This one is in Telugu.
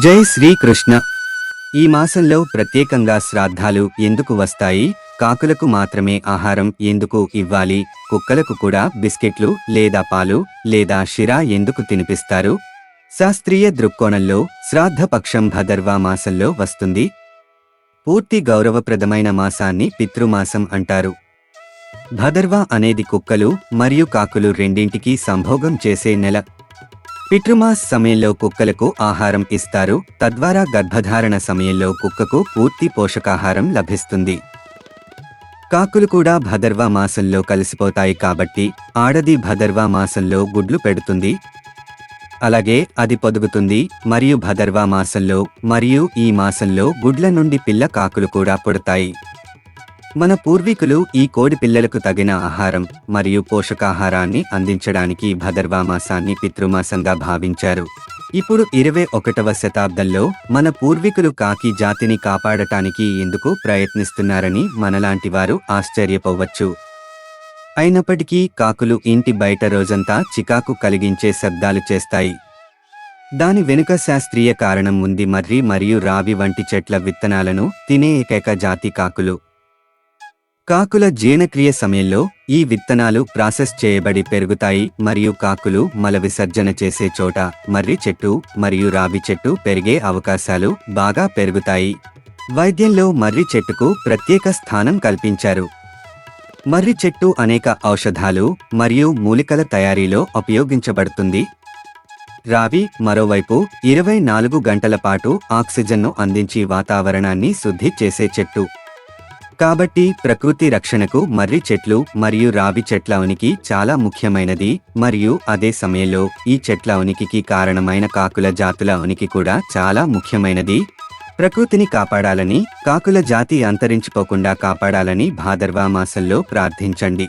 జై శ్రీకృష్ణ. ఈ మాసంలో ప్రత్యేకంగా శ్రాద్ధాలు ఎందుకు వస్తాయి? కాకులకు మాత్రమే ఆహారం ఎందుకు ఇవ్వాలి? కుక్కలకు కూడా బిస్కెట్లు లేదా పాలు లేదా షిరా ఎందుకు తినిపిస్తారు? శాస్త్రీయ దృక్కోణంలో శ్రాద్ధపక్షం భదర్వా మాసంలో వస్తుంది. పూర్తి గౌరవప్రదమైన మాసాన్ని పితృమాసం అంటారు. భదర్వా అనేది కుక్కలు మరియు కాకులు రెండింటికి సంభోగం చేసే నెల. పితృమాస్ సమయంలో కుక్కలకు ఆహారం ఇస్తారు. తద్వారా గర్భధారణ సమయంలో కుక్కకు పూర్తి పోషకాహారం లభిస్తుంది. కాకులు కూడా భదర్వా మాసంలో కలిసిపోతాయి కాబట్టి ఆడది భదర్వా మాసంలో గుడ్లు పెడుతుంది. అలాగే అది పొదుగుతుంది. మరియు భదర్వా మాసంలో మరియు ఈ మాసంలో గుడ్ల నుండి పిల్ల కాకులు కూడా పుడతాయి. మన పూర్వీకులు ఈ కోడి పిల్లలకు తగిన ఆహారం మరియు పోషకాహారాన్ని అందించడానికి భదర్వా మాసాన్ని పితృమాసంగా భావించారు. ఇప్పుడు ఇరవై ఒకటవ శతాబ్దంలో మన పూర్వీకులు కాకి జాతిని కాపాడటానికి ఎందుకు ప్రయత్నిస్తున్నారని మనలాంటి వారు ఆశ్చర్యపోవచ్చు. అయినప్పటికీ కాకులు ఇంటి బయట రోజంతా చికాకు కలిగించే శబ్దాలు చేస్తాయి. దాని వెనుక శాస్త్రీయ కారణం ఉంది మర్రి మరియు రావి వంటి చెట్ల విత్తనాలను తినే ఏకైక జాతి కాకులు. కాకుల జీర్ణక్రియ సమయంలో ఈ విత్తనాలు ప్రాసెస్ చేయబడి పెరుగుతాయి మరియు కాకులు మల విసర్జన చేసే చోట మర్రి చెట్టు మరియు రావి చెట్టు పెరిగే అవకాశాలు బాగా పెరుగుతాయి. వైద్యంలో మర్రి చెట్టుకు ప్రత్యేక స్థానం కల్పించారు. మర్రి చెట్టు అనేక ఔషధాలు మరియు మూలికల తయారీలో ఉపయోగించబడుతుంది. రావి మరోవైపు ఇరవై నాలుగు గంటల పాటు ఆక్సిజన్ను అందించి వాతావరణాన్ని శుద్ధి చేసే చెట్టు. కాబట్టి ప్రకృతి రక్షణకు మర్రి చెట్లు మరియు రావి చెట్ల ఉనికి చాలా ముఖ్యమైనది. మరియు అదే సమయంలో ఈ చెట్ల ఉనికికి కారణమైన కాకుల జాతుల ఉనికి కూడా చాలా ముఖ్యమైనది. ప్రకృతిని కాపాడాలని కాకుల జాతి అంతరించిపోకుండా కాపాడాలని భాదర్వా మాసంలో ప్రార్థించండి.